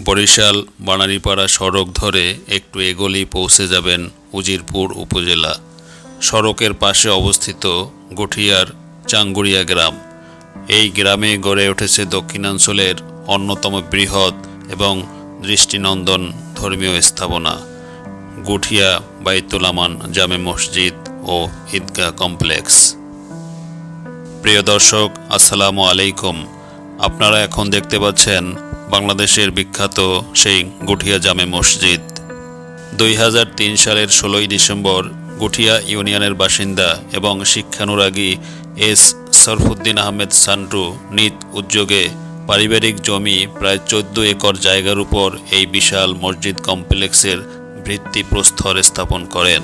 বরিশাল বানারীপাড়া সড়ক ধরে একটু এগোলেই পৌঁছে যাবেন উজিরপুর উপজেলা। সড়কের পাশে অবস্থিত গঠিয়ার চাঙ্গুরিয়া গ্রাম। এই গ্রামে গড়ে উঠেছে দক্ষিণাঞ্চলের অন্যতম বৃহৎ এবং দৃষ্টিনন্দন ধর্মীয় স্থাপনা। গুঠিয়া বাইতুলামান জামে মসজিদ ও ঈদগাহ কমপ্লেক্স। প্রিয় দর্শক, আসসালামু আলাইকুম। আপনারা এখন দেখতে পাচ্ছেন বাংলাদেশের বিখ্যাত সেই গুঠিয়া জামে মসজিদ। দুই হাজার তিন সালের ষোলোই ডিসেম্বর গুঠিয়া ইউনিয়নের বাসিন্দা এবং শিক্ষানুরাগী এস সরফুদ্দিন আহমেদ সান্টু নিত উদ্যোগে পারিবারিক জমি প্রায় চোদ্দ একর জায়গার উপর এই বিশাল মসজিদ কমপ্লেক্সের ভিত্তিপ্রস্তর স্থাপন করেন।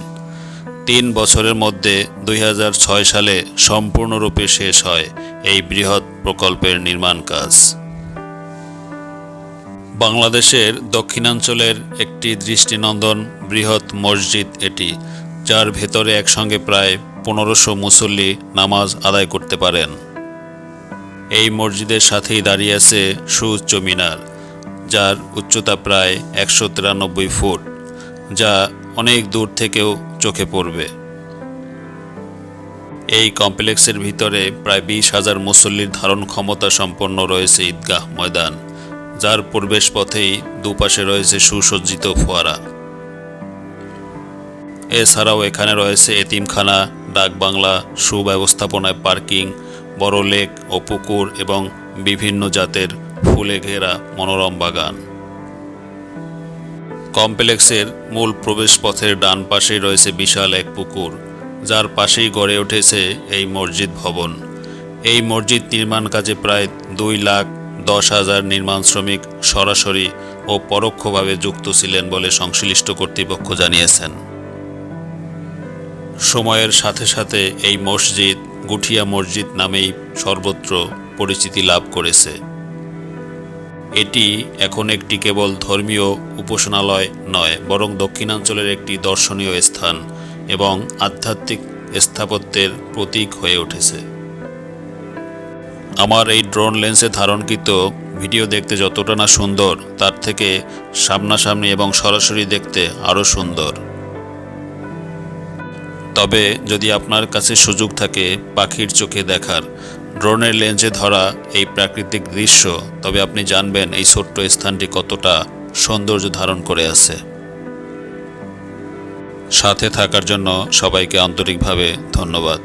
তিন বছরের মধ্যে দুই হাজার ছয় সালে সম্পূর্ণরূপে শেষ হয় এই বৃহৎ প্রকল্পের নির্মাণ কাজ। বাংলাদেশের দক্ষিণাঞ্চলের একটি দৃষ্টিনন্দন বৃহৎ মসজিদ এটি, যার ভেতরে একসঙ্গে প্রায় পনেরোশো মুসল্লি নামাজ আদায় করতে পারেন। এই মসজিদের সাথেই দাঁড়িয়ে আছে সুউচ্চ মিনার, যার উচ্চতা প্রায় একশো তিরানব্বই ফুট, যা অনেক দূর থেকেও চোখে পড়বে। এই কমপ্লেক্সের ভিতরে প্রায় বিশ হাজার মুসল্লির ধারণ ক্ষমতা সম্পন্ন রয়েছে ঈদগাহ ময়দান। যার প্রবেশ পথেই দুপাশে রয়েছে সুসজ্জিত ফোয়ারা। এছাড়াও এখানে রয়েছে এতিমখানা, ডাকবাংলা, সুব্যবস্থাপনায় পার্কিং বড় লেক ও পুকুর এবং বিভিন্ন জাতের ফুলে ঘেরা মনোরম বাগান। কমপ্লেক্সের মূল প্রবেশপথের ডান পাশেই রয়েছে বিশাল এক পুকুর, যার পাশেই গড়ে উঠেছে এই মসজিদ ভবন। এই মসজিদ নির্মাণ কাজে প্রায় দুই লাখ দশ হাজার নির্মাণ শ্রমিক সরাসরি ও পরোক্ষভাবে যুক্ত ছিলেন বলে সংশ্লিষ্ট কর্তৃপক্ষ জানিয়েছেন। সময়ের সাথে সাথে এই মসজিদ গুঠিয়া মসজিদ নামেই সর্বত্র পরিচিতি লাভ করেছে। এটি এখন একটি কেবল ধর্মীয় উপাসনালয় নয়, বরং দক্ষিণাঞ্চলের একটি দর্শনীয় স্থান এবং আধ্যাত্মিক স্থাপত্যের প্রতীক হয়ে উঠেছে। আমার এই ড্রোন লেন্সে ধারণকৃত ভিডিও দেখতে যতটা না সুন্দর, তার থেকে সামনাসামনি এবং সরাসরি দেখতে আরও সুন্দর। তবে যদি আপনার কাছে সুযোগ থাকে পাখির চোখে দেখার, ড্রোনের লেন্সে ধরা এই প্রাকৃতিক দৃশ্য, তবে আপনি জানবেন এই ছোট্ট স্থানটি কতটা সৌন্দর্য ধারণ করে আছে। সাথে থাকার জন্য সবাইকে আন্তরিকভাবে ধন্যবাদ।